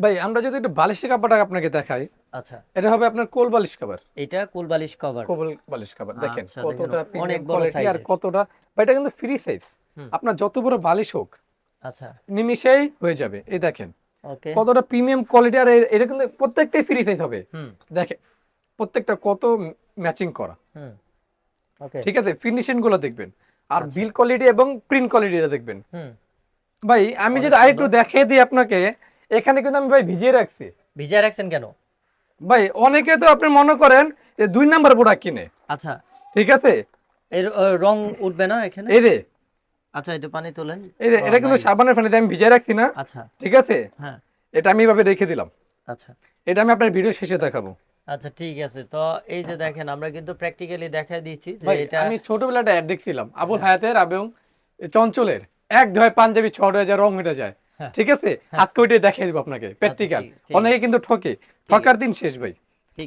ভাই আমরা যদি একটু বালিশের কাপড়টা আপনাকে দেখাই আচ্ছা। এটা হবে আপনার কোল বালিশ কভার এটা কুল বালিশ কভার কোল বালিশ কভার দেখেন আচ্ছা, কতটা অনেক বড় বড় আর কতটা ভাই এটা কিন্তু ফ্রি সাইজ আপনার যত বড় বালিশ হোক আচ্ছা। নিমিশেই হয়ে যাবে এই দেখেন। ওকে কতটা প্রিমিয়াম কোয়ালিটি আর এটা কিন্তু প্রত্যেকটাই ফ্রি সাইজ হবে। দেখেন প্রত্যেকটা কত ম্যাচিং করা। ঠিক আছে ফিনিশিংগুলো দেখবেন। আর আচ্ছা। বিল কোয়ালিটি এবং প্রিন্ট কোয়ালিটিটা দেখবেন। হুম। ভাই আমি যদি আরেকটু। দেখিয়ে দিই আপনাকে এখানে কিন্তু আমি ভাই ভিজিয়ে রাখছি। ভিজিয়ে রাখছেন কেন? ভাই অনেকে তো আপনি মনে করেন যে দুই নাম্বার প্রোডাক্ট কিনে। আচ্ছা। ঠিক আছে? এর রং উঠবে না এখানে? এই যে। আচ্ছা একটু পানি তোলেন। এই যে এটা কিন্তু সাবানের পানিতে আমি ভিজিয়ে রাখছি না। আচ্ছা। ঠিক আছে? হ্যাঁ। এটা আমি এভাবে রেখে দিলাম। আচ্ছা। এটা আমি আপনার ভিডিও শেষে দেখাবো। আচ্ছা ঠিক আছে। তো এই যে দেখেন আমরা কিন্তু প্র্যাকটিক্যালি দেখাই দিচ্ছি যে এটা আমি ছোটবেলাটা অ্যাড দেখছিলাম আবুল হ্যাঁ। হায়াতের এবং চঞ্চলের। এক ধয় পাঞ্জাবি ছ হয়ে যায় রং উঠে যায়। ঠিক আছে? আজকে ওইটাই দেখিয়ে দিব আপনাকে প্র্যাকটিক্যাল ঠিক- ঠিক। অনেকে কিন্তু ঠকে। ঠকার দিন শেষ ভাই।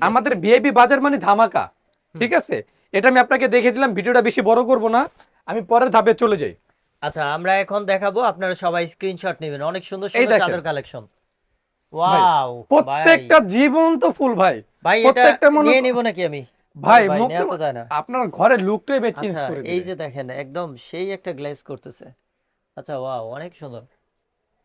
আমাদের ভিআইপি বাজার মানে ধামাকা। ঠিক আছে? এটা আমি আপনাকে দেখে দিলাম ভিডিওটা বেশি বড় করব না। আমি পরের ধাপে চলে যাই। আচ্ছা আমরা এখন দেখাবো আপনারা সবাই স্ক্রিনশট নেবেন। অনেক সুন্দর সুন্দর চাদর কালেকশন ওয়াও প্রত্যেকটা জীবন্ত ফুল ভাই। ভাই এটা প্রত্যেকটা নিয়ে নিব নাকি আমি? ভাই, তো- তো আপনার ঘরে লুকটাই আচ্ছা এই যে দেখেন একদম সেই একটা গ্লেজ করতেছে। আচ্ছা ওয়াও অনেক সুন্দর।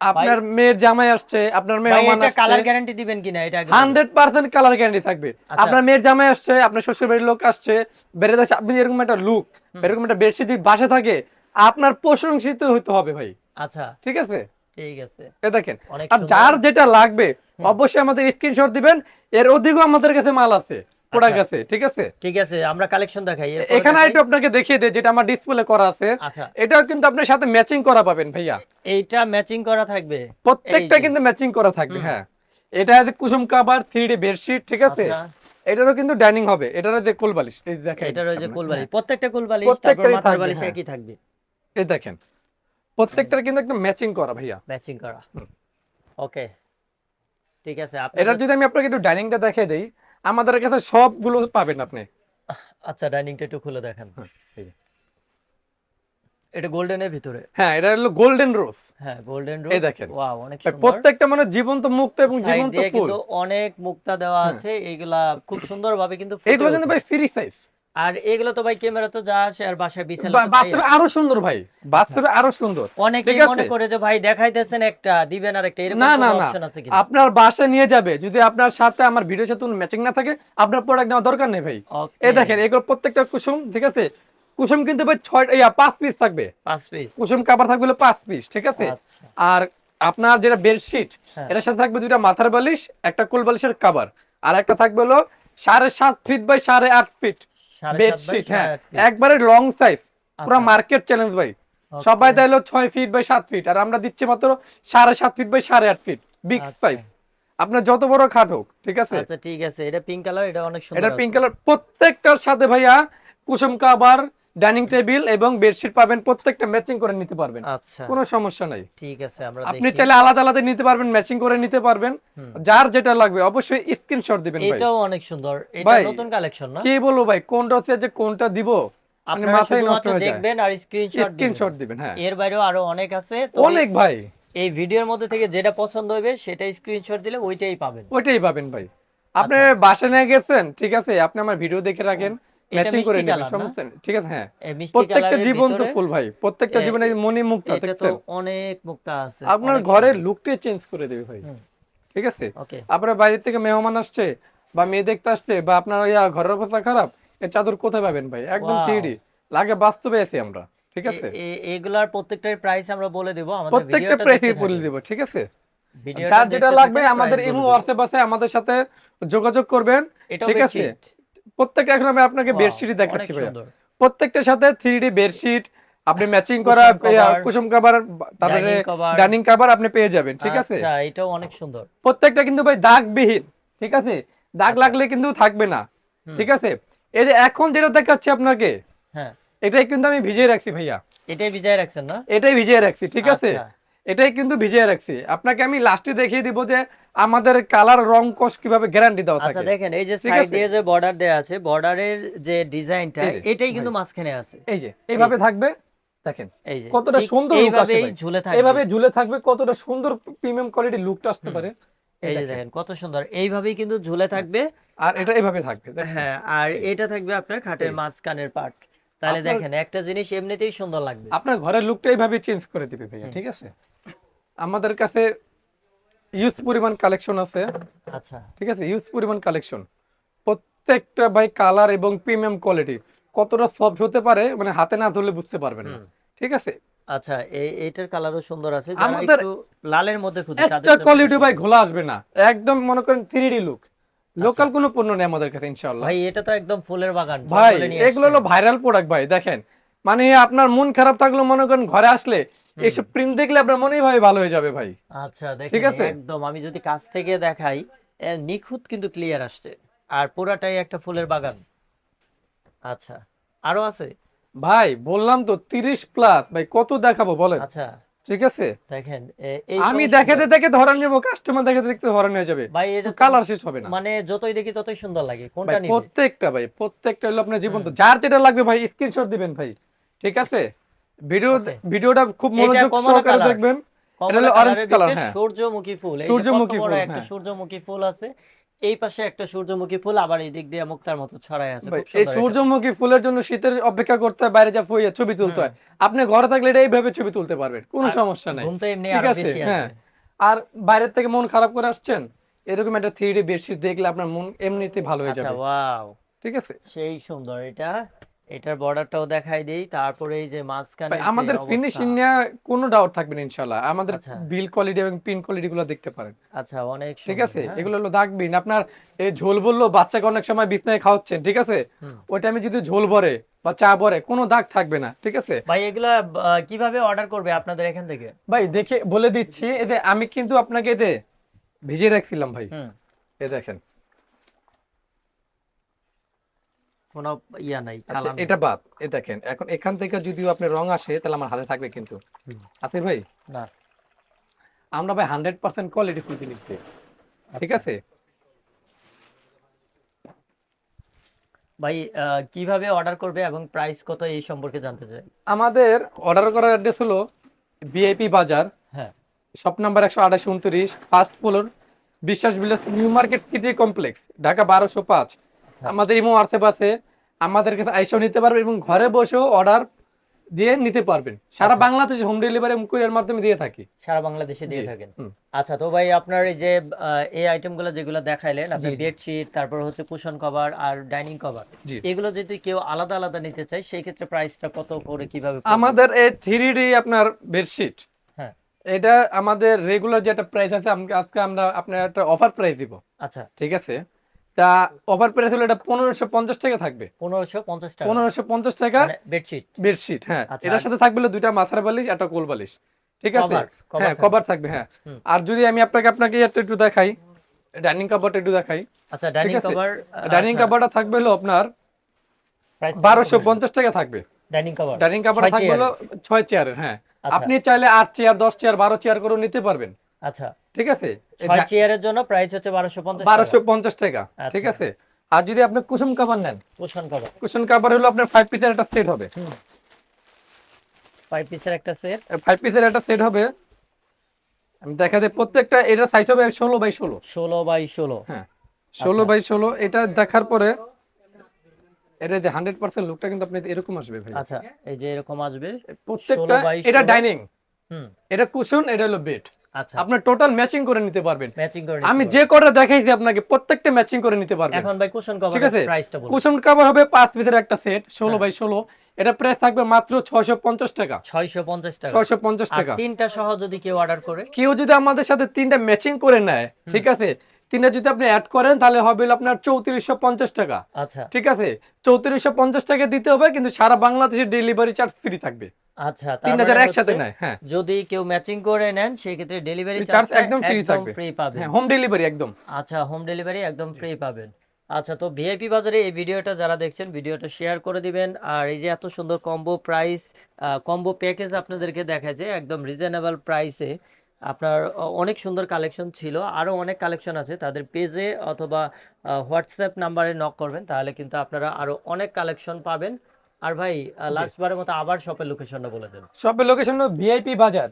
আপনার মেয়ের জামাই আসছে আপনার মেহমান এটা কালার গ্যারান্টি দিবেন কিনা এটা আগে বলুন। হান্ড্রেড পার্সেন্ট কালার গ্যারান্টি থাকবে। আচ্ছা। আপনার মেয়ের জামাই আসছে আপনার শ্বশুর বাড়ির লোক আসছে বেড়ে যাচ্ছে আপনি এরকম একটা লুক এরকম একটা বেডশিট যদি বাসা থাকে আপনার প্রশংসিত হতে হবে ভাই। আচ্ছা। ঠিক আছে? ঠিক আছে। এ দেখেন আর যার যেটা লাগবে অবশ্যই আমাদের স্ক্রিনশট দিবেন এর অধিকও আমাদের কাছে মাল আছে। প্রোডাক্ট আচ্ছা। আছে ঠিক আছে? ঠিক আছে আমরা কালেকশন দেখাই এখানে দেখাই। আপনাকে দেখিয়ে দেয় যেটা আমার ডিসপ্লে করা আছে। আচ্ছা। এটাও কিন্তু আপনার সাথে ম্যাচিং করা পাবেন ভাইয়া। এইটা ম্যাচিং করা থাকবে। প্রত্যেকটা কিন্তু ম্যাচিং করা থাকবে হ্যাঁ। এটা আছে কুসুম থ্রি ডি বেডশিট ঠিক আছে? আচ্ছা, এটারও কিন্তু ডাইনিং হবে। এটারও যে কোল বালিশ এই দেখেন এটা রয়েছে সামনে। কুলবালি হ্যাঁ, প্রত্যেকটা কুলবালি তারপর মাথার বালিশ হ্যাঁ। একই থাকবে? এই দেখেন। প্রত্যেকটার কিন্তু একদম ম্যাচিং করা ভাইয়া। ম্যাচিং করা। ওকে ঠিক আছে এটা যদি আমি আপনাকে একটু ডাইনিংটা দেখিয়ে দেই আমাদের কাছে সবগুলো পাবেন আপনি। আচ্ছা ডাইনিংটা একটু খুলে দেখেন। এটা গোল্ডেন এর গোল্ডেনের ভিতরে? হ্যাঁ এটা হলো গোল্ডেন রোজ। হ্যাঁ গোল্ডেন রোজ। এই দেখেন। ওয়াও অনেক সুন্দর। প্রত্যেকটা মানে জীবন্ত মুক্ত এবং জীবন্ত ফুল। কিন্তু অনেক মুক্তা দেওয়া হ্যাঁ। আছে। এগুলা খুব সুন্দর ভাবে কিন্তু এগুলো কিন্তু ভাই ফ্রি সাইজ আর এগুলো তো ভাই ক্যামেরা তো যা আসে আর বাসায় বিছানা বাস্তবে আরও সুন্দর ভাই বাস্তবে আরও সুন্দর ঠিক আছে? মনে করে যে ভাই দেখাইতেছেন একটা দিবেন আর একটা এরকম। অপশন আছে কিনা? আপনার বাসায় নিয়ে যাবে যদি আপনার সাথে আমার ভিডিওর সাথে ম্যাচিং না থাকে আপনার প্রোডাক্ট নেওয়ার দরকার নেই ভাই। এই দেখেন এগুলো প্রত্যেকটা কুসুম ঠিক আছে? কুসুম কিন্তু ভাই ছয় ইয়া পাঁচ পিস থাকবে। পাঁচ পিস কুসুম কাবার থাকবে পাঁচ পিস ঠিক আছে? আচ্ছা। আর আপনার যেটা বেডশিট হ্যাঁ। এটার সাথে থাকবে দুইটা মাথার বালিশ একটা কোল বালিশের কাবার আর একটা থাকবে হলো সাড়ে সাত ফিট বাই সাড়ে আট ফিট বেডশিট হ্যাঁ। একবারে লং সাইজ পুরো মার্কেট চ্যালেঞ্জ ভাই। সবাই তাইলো ছয় ফিট বাই সাত ফিট আর আমরা দিচ্ছি মাত্র সাড়ে সাত ফিট বাই সাড়ে আট ফিট বিগ। সাইজ আপনার যত বড় খাট হোক ঠিক আছে? আচ্ছা ঠিক আছে। এটা পিঙ্ক কালার এটা অনেক সুন্দর এটা পিঙ্ক কালার প্রত্যেকটার সাথে ভাইয়া কুসুম কাবার ডাইনিং টেবিল এবং বেডশিট পাবেন প্রত্যেকটা ম্যাচিং করে নিতে পারবেন। আচ্ছা। কোনো সমস্যা নাই। ঠিক আছে আমরা আপনি চাইলে আলাদা আলাদা নিতে পারবেন ম্যাচিং করে নিতে পারবেন। যার যেটা লাগবে অবশ্যই স্ক্রিনশট দিবেন ভাই। এটাও অনেক সুন্দর। এটা নতুন কালেকশন না? কি বলব ভাই কোনটা হচ্ছে যে কোনটা দিব? আপনারা মাথায় নষ্ট হয়ে। দেখবেন আর স্ক্রিনশট স্ক্রিনশট দিবেন হ্যাঁ। এর বাইরেও আরও অনেক আছে। তো অনেক ভাই। এই ভিডিওর মধ্যে থেকে যেটা পছন্দ হবে সেটা স্ক্রিনশট দিলে ওইটাই পাবেন। ওইটাই পাবেন ভাই। আপনি আচ্ছা। বাসায় নিয়ে গেছেন ঠিক আছে? আপনি আমার ভিডিও দেখে রাখেন। এটা ম্যাচিং করে নেবেন সমস্যা ঠিক আছে হ্যাঁ। প্রত্যেকটা জীবন্ত ভিতরে ফুল ভাই প্রত্যেকটা জীবনে মনি মুক্তা এটা তো অনেক মুক্তা আছে আপনার ঘরের। লুকটাই চেঞ্জ করে দেবে ভাই। ঠিক আছে? ওকে। আপনার বাইরে থেকে মেহমান আসছে বা মেয়ে দেখতে আসছে বা আপনার ইয়া ঘরের অবস্থা খারাপ এই চাদর কোথায় পাবেন ভাই? একদম Wow. থ্রি লাগে বাস্তবে আছি আমরা ঠিক আছে? এগুলার প্রত্যেকটার প্রাইস আমরা বলে দেব আমাদের প্রত্যেকটা প্রাইস বলে। দিব ঠিক আছে? যার যেটা লাগবে আমাদের ইমো হোয়াটসঅ্যাপ আছে আমাদের সাথে যোগাযোগ করবেন ঠিক আছে? প্রত্যেকটা এখন আমি আপনাকে Wow, বেডশিটই দেখাচ্ছি ভাইয়া। প্রত্যেকটার সাথে থ্রি ডি বেডশিট আপনি ম্যাচিং করা কুসুম কাভার তারপরে ডাইনিং কাভার আপনি পেয়ে যাবেন ঠিক আছে? আচ্ছা এটাও অনেক সুন্দর। প্রত্যেকটা কিন্তু ভাই দাগবিহীন ঠিক আছে? দাগ আচ্ছা। লাগলে কিন্তু থাকবে না ঠিক আছে? এই যে এখন যেটা দেখাচ্ছি আপনাকে হ্যাঁ। এটাই কিন্তু আমি ভিজিয়ে রাখছি ভাইয়া। এটাই বিজয় রাখছেন না? এটাই ভিজিয়ে রাখছি ঠিক আছে? আচ্ছা। এটাই কিন্তু ভিজিয়ে রাখছি। আপনাকে আমি লাস্টে দেখিয়ে দিব যে আমাদের কালার রং কস কীভাবে গ্যারান্টি দেওয়া আচ্ছা দেখেন এই যে সাইড দিয়ে যে বর্ডার দেয়া আছে বর্ডারের যে ডিজাইনটা এটাই কিন্তু। মাঝখানে আছে। এই যে এইভাবে থাকবে? দেখেন এই যে কতটা সুন্দর look আসে ঝুলে থাকবে। এইভাবে ঝুলে থাকবে কতটা সুন্দর প্রিমিয়াম কোয়ালিটি লুকটা আসতে পারে। এই যে দেখেন। কত সুন্দর। এইভাবেই কিন্তু ঝুলে থাকবে। আর এটা এভাবে থাকবে হ্যাঁ আর এটা থাকবে আপনার খাটের। মাঝখানের পার্ট তাহলে দেখেন একটা জিনিস এমনিতেই সুন্দর লাগবে। আপনার ঘরের লুকটা এইভাবে চেঞ্জ করে দিবে ভাইয়া ঠিক আছে? আমাদের কাছে ইউজ পরিমাণ কালেকশন আছে। আচ্ছা। ঠিক আছে? ইউজ পরিমাণ কালেকশন প্রত্যেকটা ভাই কালার এবং প্রিমিয়াম কোয়ালিটি কতটা সফট হতে পারে মানে হাতে না ধরলে বুঝতে পারবেন না। ঠিক আছে? আচ্ছা এই এইটার কালারও সুন্দর আছে। আমাদের লালের মধ্যে খুঁজে তাদের একটা কোয়ালিটি ভাই ঘোলা আসবে না। একদম মনে করেন থ্রি ডি লুক লোকাল কোনো পণ্য নেই আমাদের কাছে ইনশাআল্লাহ। ভাই এটা তো একদম ফুলের বাগান ভাই এগুলো হলো ভাইরাল প্রোডাক্ট ভাই দেখেন। মানে আপনার মন খারাপ থাকল মনে করেন ঘরে আসলে এসব প্রিন্ট দেখলে আপনার মনেই ভাই ভালো হয়ে যাবে ভাই। আচ্ছা ঠিক আছে? একদম আমি যদি কাছ থেকে দেখাই নিখুঁত কিন্তু ক্লিয়ার আসছে। আর পুরাটাই একটা ফুলের বাগান। আচ্ছা আরও আছে? ভাই বললাম তো তিরিশ প্লাস ভাই কত দেখাবো বলেন? আচ্ছা ঠিক আছে? দেখেন আমি দেখাতে দেখে ধরে নেব কাস্টমার দেখাতে দেখতে ধরে নিয়ে যাবে। ভাই এটা কালার শেষ হবে না। মানে যতই দেখি ততই সুন্দর লাগে। কোনটা নিবে? প্রত্যেকটা ভাই প্রত্যেকটা হলো আপনার জীবন তো যার যেটা লাগবে ভাই স্ক্রিনশট দিবেন ভাই। ঠিক আছে? ভিডিও ভিডিওটা খুব মনোযোগ সহকারে দেখবেন। কমলা হলো colour, ভিতরে হ্যাঁ। সূর্যমুখী ফুল। সূর্যমুখী ফুল, একটা হ্যাঁ। সূর্যমুখী ফুল আছে। এই পাশে একটা সূর্যমুখী ফুল আবার এই দিক দিয়ে মুক্তার মতো ছড়ায় আছে। এই সূর্যমুখী ফুলের জন্য শীতের অপেক্ষা করতে হয় বাইরে যা ফুয়ে ছবি তুলতে হয়। আপনি ঘরে থাকলে এটা এইভাবে ছবি তুলতে পারবেন কোনো সমস্যা নাই। ঘুম তো এমনি আরও আছে, বেশি হ্যাঁ। আর বাইরের থেকে মন খারাপ করে আসছেন এরকম একটা থ্রি ডি বেডশিট দেখলে আপনার মন এমনিতেই ভালো হয়ে আচ্ছা যাবে। ওয়াও ঠিক আছে? সেই সুন্দর এটা। এটার বর্ডারটাও দেখাই দেই তারপরে এই যে মাঝখানে আমাদের ফিনিশিং নিয়ে কোনো ডাউট থাকবে না ইনশাল্লাহ আমাদের আচ্ছা। বিল কোয়ালিটি এবং প্রিন্ট কোয়ালিটি গুলো দেখতে পারেন। আচ্ছা অনেক ঠিক আছে? হ্যাঁ। এগুলো হলো দাগবিন আপনার এই ঝোল বলল বাচ্চাকে অনেক সময় বিছনায় খাওয়াচ্ছেন ঠিক আছে। ওই টাইমে যদি ঝোল ভরে বা চা ভরে কোনো দাগ থাকবে না ঠিক আছে? ভাই এগুলা কীভাবে অর্ডার করবে আপনাদের এখান থেকে? ভাই দেখে বলে দিচ্ছি এতে আমি কিন্তু আপনাকে এতে ভিজিয়ে রাখছিলাম ভাই। এ দেখেন। কোনো ইয়া নাই আচ্ছা এটা বাদ এ দেখেন এখন এখান থেকে যদিও আপনার রং আসে তাহলে আমার হাতে থাকবে কিন্তু। হুম। ভাই? না। আমরা ভাই হান্ড্রেড পার্সেন্ট কোয়ালিটি ফুল জিনিস দিই ঠিক আচ্ছা। আছে? ভাই কীভাবে অর্ডার করবে এবং প্রাইস কত এই সম্পর্কে জানতে চাই। আমাদের অর্ডার করার অ্যাড্রেস হলো বিআইপি বাজার। হ্যাঁ। শপ নাম্বার একশো আঠাশ উনত্রিশ first floor Biswas Bilas new market city complex Dhaka বারোশো পাঁচ। আমাদের ইমো হোয়াটসঅ্যাপ আছে। আমাদের কাছে আইসাও নিতে পারবেন এবং ঘরে বসেও অর্ডার দিয়ে নিতে পারবেন। সারা আচ্ছা। বাংলাদেশে হোম ডেলিভারি এবং কুরিয়ার মাধ্যমে দিয়ে থাকি। সারা বাংলাদেশে দিয়ে থাকেন। আচ্ছা তো ভাই আপনার এই যে এই আইটেমগুলো যেগুলো দেখাইলেন জি। বেডশিট তারপর হচ্ছে কুশন কভার আর ডাইনিং কভার এগুলো যদি কেউ আলাদা আলাদা নিতে চায় সেই ক্ষেত্রে প্রাইসটা কত করে কীভাবে আমাদের এই থ্রি ডি আপনার বেডশিট হ্যাঁ। এটা আমাদের রেগুলার যেটা প্রাইস আছে আজকে আমরা আপনার একটা অফার প্রাইস দিব। আচ্ছা। ঠিক আছে? তা অফার প্রাইস হলো এটা পনেরোশো পঞ্চাশ টাকা থাকবে। পনেরোশো পঞ্চাশ টাকা। পনেরোশো পঞ্চাশ টাকা মানে বেডশিট বেডশিট হ্যাঁ। আচ্ছা, এটার সাথে থাকবে দুইটা মাথার বালিশ একটা কোল বালিশ। ঠিক আছে? হ্যাঁ কভার থাকবে হ্যাঁ। আর যদি আমি আপনাকে আপনাকে একটা একটু দেখাই ডাইনিং কাভারটা একটু দেখাই। আচ্ছা ডাইনিং। কভার ডাইনিং কাভারটা থাকবে হলো আপনার বারোশো পঞ্চাশ টাকা থাকবে। ডাইনিং কভার ডাইনিং কাভার থাকবে হলো ছয় চেয়ারের হ্যাঁ। আচ্ছা। আপনি চাইলে আট চেয়ার দশ চেয়ার বারো চেয়ার করে নিতে পারবেন। আচ্ছা। ঠিক আছে? ছয় চেয়ারের জন্য প্রাইস হচ্ছে বারোশো পঞ্চাশ বারোশো পঞ্চাশ টাকা আচ্ছা। ঠিক আছে? আর যদি আপনি কুসুম কাভার নেন? কুশন কভার কুশন কাভার হলো আপনার ফাইভ পিসের একটা সেট হবে। ফাইভ পিসের একটা সেট ফাইভ পিসের একটা সেট হবে। আমি দেখা যায় প্রত্যেকটা এটা সাইজ হবে ষোলো বাই ষোলো। ষোলো বাই ষোলো। হ্যাঁ ষোলো বাই ষোলো এটা দেখার পরে এটা যে হান্ড্রেড পার্সেন্ট লুকটা কিন্তু আপনি এরকম আসবে ভাই। আচ্ছা এই যে এরকম আসবে প্রত্যেকটা এটা ডাইনিং হুম। এটা কুশন এটা হলো বেড আচ্ছা। আপনার টোটাল ম্যাচিং করে নিতে পারবেন। ম্যাচিং করে আমি যে কটা দেখাইছি আপনাকে প্রত্যেকটা ম্যাচিং করে নিতে পারবেন। এখন ভাই কুশন ঠিক কভার আছে প্রাইসটা বলুন। কুশন কভার হবে পাঁচ পিসের একটা সেট ষোলো হ্যাঁ। বাই ষোলো। এটা প্রাইস থাকবে মাত্র ছয়শো পঞ্চাশ টাকা। 650 টাকা। ছয়শো পঞ্চাশ আর টাকা। তিনটা সহ যদি কেউ অর্ডার করে? কেউ যদি আমাদের সাথে তিনটা ম্যাচিং করে নেয় ঠিক আছে? তিনটা যদি আপনি অ্যাড করেন তাহলে হবে আপনার চৌত্রিশশো পঞ্চাশ টাকা। আচ্ছা। ঠিক আছে? চৌত্রিশশো পঞ্চাশ টাকা দিতে হবে কিন্তু সারা বাংলাদেশে ডেলিভারি চার্জ ফ্রি থাকবে। আচ্ছা তিন মানে একসাথে হ্যাঁ। যদি কেউ ম্যাচিং করে নেন সেই ক্ষেত্রে ডেলিভারি চার্জ একদম free থাকবে। ফ্রি পাবেন। হোম ডেলিভারি একদম। আচ্ছা হোম ডেলিভারি একদম ফ্রি পাবেন। আচ্ছা তো ভিআইপি বাজারে এই ভিডিওটা যারা দেখছেন ভিডিওটা শেয়ার করে দিবেন। আর এই যে এত সুন্দর কম্বো প্রাইস কম্বো প্যাকেজ আপনাদেরকে দেখাচ্ছে একদম রিজনেবল প্রাইসে আপনার অনেক সুন্দর কালেকশন ছিল। আরও অনেক কালেকশন আছে। তাদের পেজে অথবা হোয়াটসঅ্যাপ নাম্বারে নক করবেন তাহলে কিন্তু আপনারা আরও অনেক কালেকশন পাবেন। আর ভাই লাস্ট বারের মতো আবার শপের লোকেশনটা বলে দেন। শপের location VIP bazaar.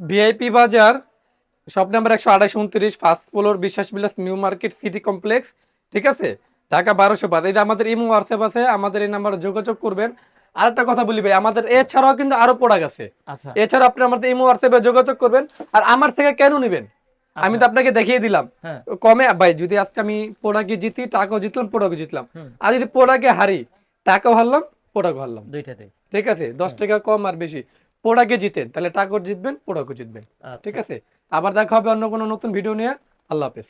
VIP bazaar shop number একশো আঠাশ উনত্রিশ first floor Biswas Bilas new market city complex ঠিক আছে? ঢাকা বারোশো পাঁচ। এই যে আমাদের ইমো হোয়াটসঅ্যাপ আছে আমাদের এই নাম্বারে যোগাযোগ করবেন। আরেকটা কথা বলি ভাই আমাদের এছাড়াও কিন্তু আরও প্রোডাক্ট আছে। আচ্ছা। এছাড়া আপনি আমাদের ইমো হোয়াটসঅ্যাপে যোগাযোগ করবেন আর আমার থেকে কেন নেবেন? আমি তো আপনাকে দেখিয়ে দিলাম। হ্যাঁ। কমে ভাই যদি আজকে আমি প্রোডাক্টে জিতি টাকাও জিতলাম প্রোডাক্টও জিতলাম। আর যদি প্রোডাক্টে হারি টাকাও হারলাম প্রোডাক্ট হারলাম। দুইটাতে ঠিক আছে? দশ টাকা কম আর বেশি। প্রোডাক্টে জিতেন তাহলে টাকাও জিতবেন প্রোডাক্টও জিতবেন। ঠিক আচ্ছা। আছে? আবার দেখা হবে অন্য কোনো নতুন ভিডিও নিয়ে। আল্লাহ হাফেজ।